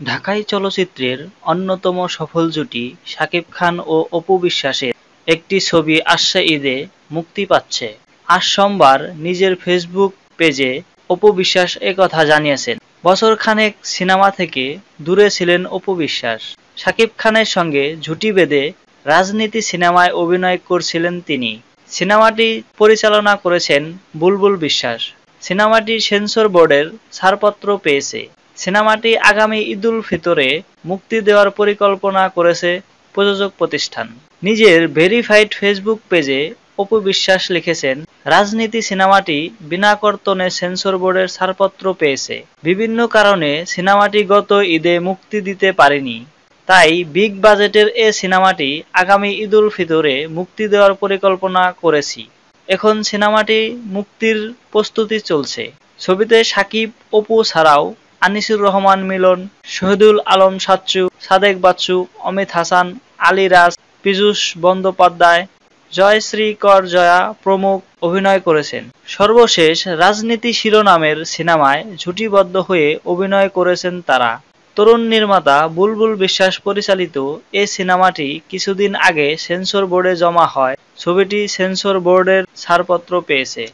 ঢাকাই চলচ্চিত্রের অন্যতম সফল জুটি শাকিব খান ও অপু বিশ্বাসের একটি ছবি আসছে ঈদে মুক্তি পাচ্ছে। আজ সোমবার নিজের ফেসবুক পেজে অপু বিশ্বাস একথা জানিয়েছেন। বছর খানেক সিনেমা থেকে দূরে ছিলেন অপু বিশ্বাস। শাকিব খানের সঙ্গে জুটি বেঁধে রাজনীতি সিনেমায় অভিনয় করছিলেন তিনি। সিনেমাটি পরিচালনা করেছেন বুলবুল বিশ্বাস। সিনেমাটি সেন্সর বোর্ডের ছাড়পত্র পেয়েছে। সিনেমাটি আগামী ঈদুল ফিতরে মুক্তি দেওয়ার পরিকল্পনা করেছে প্রযোজক প্রতিষ্ঠান। নিজের ভেরিফাইড ফেসবুক পেজে অপু বিশ্বাস লিখেছেন, রাজনীতি সিনেমাটি বিনা কর্তনে সেন্সর বোর্ডের ছাড়পত্র পেয়েছে। বিভিন্ন কারণে সিনেমাটি গত ঈদে মুক্তি দিতে পারেনি। তাই বিগ বাজেটের এ সিনেমাটি আগামী ঈদুল ফিতরে মুক্তি দেওয়ার পরিকল্পনা করেছি। এখন সিনেমাটি মুক্তির প্রস্তুতি চলছে। ছবিতে সাকিব, অপু ছাড়াও আনিসুর রহমান মিলন, শহীদুল আলম সাচ্চু, সাদেক বাচ্চু, অমিত হাসান, আলী রাজ, পীযূষ বন্দ্যোপাধ্যায় জয়শ্রী কর জয়া প্রমুখ অভিনয় করেছেন। সর্বশেষ রাজনীতি শিরোনামের সিনেমায় ঝুটিবদ্ধ হয়ে অভিনয় করেছেন তারা। তরুণ নির্মাতা বুলবুল বিশ্বাস পরিচালিত এ সিনেমাটি কিছুদিন আগে সেন্সর বোর্ডে জমা হয়। ছবিটি সেন্সর বোর্ডের ছাড়পত্র পেয়েছে।